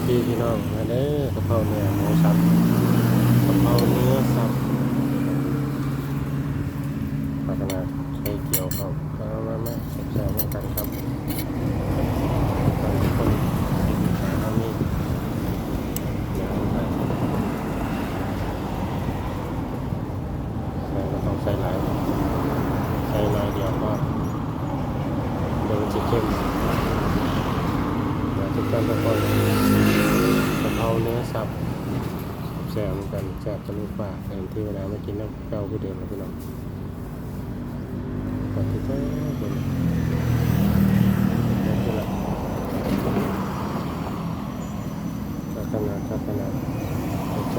สดีพี่น้องมาเด้อกะเพราเนื้อหมูสับกระเพราเนื้อสับพัฒนาใช้เกี่ยวครับมามามาแซ่บๆเหมือนกันครับตอนนี้คนกินอาหารนี่เดี๋ยวไปใส่ก็ต้องใส่หลายใส่หลายเดียวก็เดี๋ยวจะเข้ม มาทุกท่านทุกคนกะเพราเนื้อสับแซ่บเหมือนกันแซ่บทะลุปากแทนที่เวลาไม่กินน้ำเก้าผู้เดิมนะพี่น้องขอบคุณครับผมขอบคุณละพัฒนาพัฒนาขอบใจ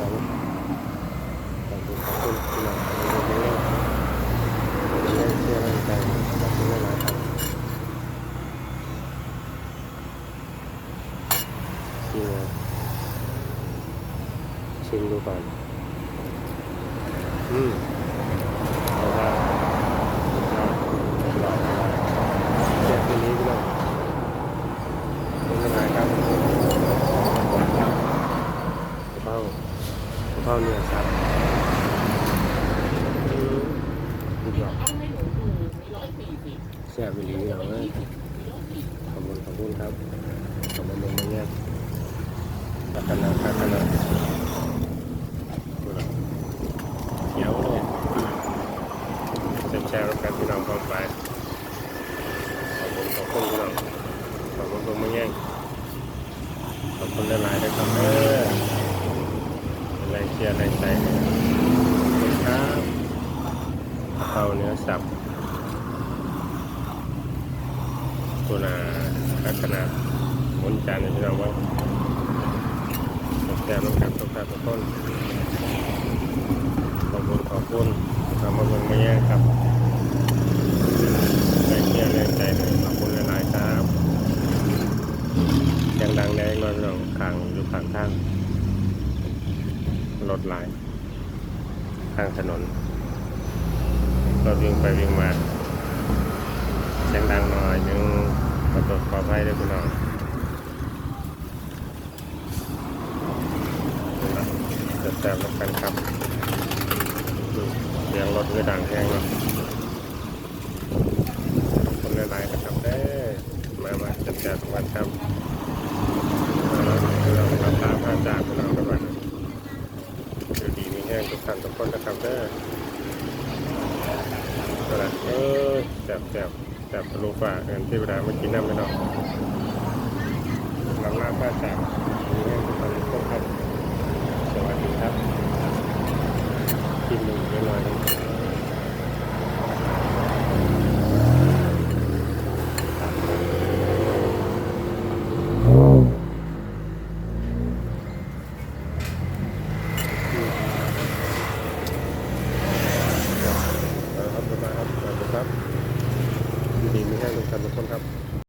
ขอบคุณขอบคุณพี่น้องขอบคุณมากขอบคุณได้เชื่อร่างกายขอบคุณหลายๆครับ ชิมชิมดูก่อน อืมเอาละเอาละแจกตัวนี้พี่น้องเป็นยังไงครับกระเพรากระเพราเนื้อสัตว์อืมดยเอาให้หนูดูร้อแซ่บไปเลยพี่น้องเอ้ยขอบคุณขอบคุณครับขอบคุณมากเนี่ย พัฒนาพัฒนาเขียวเลยแชร์ๆกันพี่น้องเข้าไปขอบคุณขอบคุณพี่น้องขอบคุณมากเนี่ยขอบคุณหลายๆนะครับเอออะไรเชียร์อะไรใจขอบคุณครับเขาเนื้อสับตัวนาพัฒนาบนจานที่เราว่า แซ่บน้ำกับทุกท่านทุกคนขอบคุณขอบคุณทำมาเมืองมาแย่ครับใจเยงแรงใจเลยขอบคุณหลายๆครับยังดังแดงนอนเราขังอยู่ข้างทางรถหลายข้างถนนรถวิ่งไปวิ่งมาเสียงดังหน่อยนึงขอตรวจขออภัยด้วยพี่น้อง จะแซมแล้วกันครับเสียงรถไม่ดังแห้งเนาะคนหลายๆนะครับเด้อมามาจัดแจกทุกวันครับเราเราตามพระจากพี่น้องทุกวันอยู่ดีมีแห้งทุกท่านทุกคนนะครับเด้อเอาละเออแซ่บแซ่บจับลูกป่าเงินที่เวลาเมื่อกี้นั่งไปเนาะหลังลาป้าจากมีเรื่องทุกทุกครับสวัสดีครับกิน encontrar.